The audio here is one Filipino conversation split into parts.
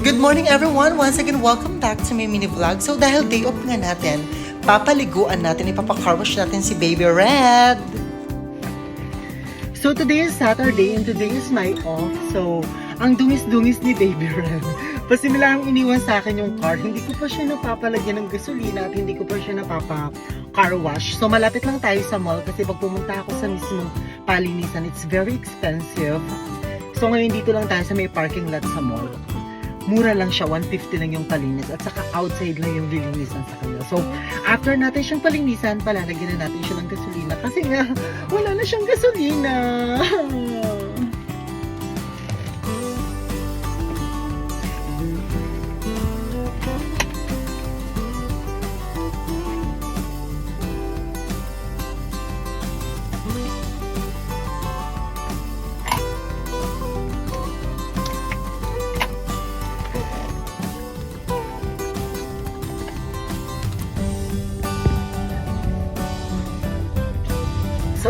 Good morning everyone! Once again, welcome back to my mini vlog. So dahil day off nga natin, papaliguan natin, ipapakarwash natin si Baby Red! So today is Saturday and today is my off. So, ang dungis-dungis ni Baby Red. Pasimula ang iniwan sa akin yung car. Hindi ko pa siya napapalagyan ng gasolina at hindi ko pa siya napapa car wash. So malapit lang tayo sa mall kasi pag pumunta ako sa mismong palinisan, it's very expensive. So ngayon dito lang tayo sa may parking lot sa mall. Mura lang siya, 150 lang yung palinis at saka outside lang yung lilinisan sa kanya. So after natin siyang palinisan, palalagyan na natin siya ng gasolina kasi nga wala na siyang gasolina.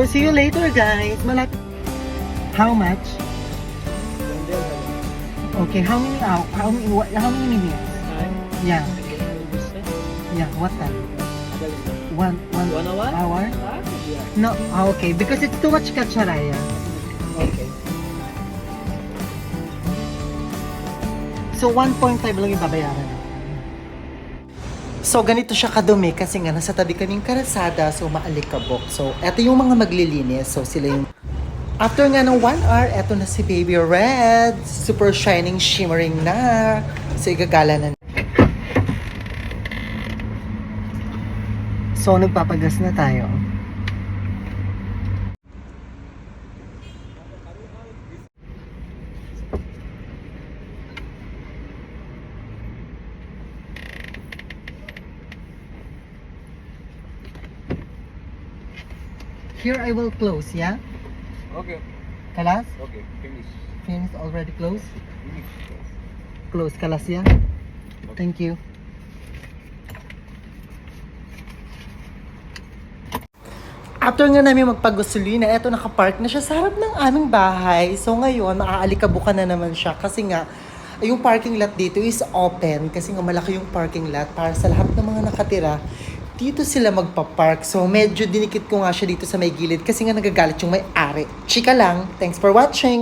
So see you later guys. Malapit. How much? Okay, how many hour? How many what, how many minutes? Yeah. Yeah, what time? One one, One hour? hour? No, ah, okay, because it's too much kacharaya. Okay. So 1.5 lang yung babayaran. So ganito siya kadumi kasi nga nasa tabi kaming karasada so maalikabok. So eto yung mga maglilinis. So sila yung After nga ng 1 hour, eto na si Baby Red. Super shining, shimmering na. So igagala na. So nagpapagas na tayo. Here I will close, yeah? Okay. Kalas? Okay. Finish. Finish already close? Finish. Close kalas, yeah? Thank you. After nga namin magpagasolina, eto nakapark na siya sa harap ng aming bahay. So ngayon, maaalikabukan na naman siya kasi nga, yung parking lot dito is open kasi nga malaki yung parking lot para sa lahat ng mga nakatira. Dito sila magpa-park. So medyo dinikit ko nga siya dito sa may gilid kasi nga nagagalit yung may-ari. Chika lang. Thanks for watching!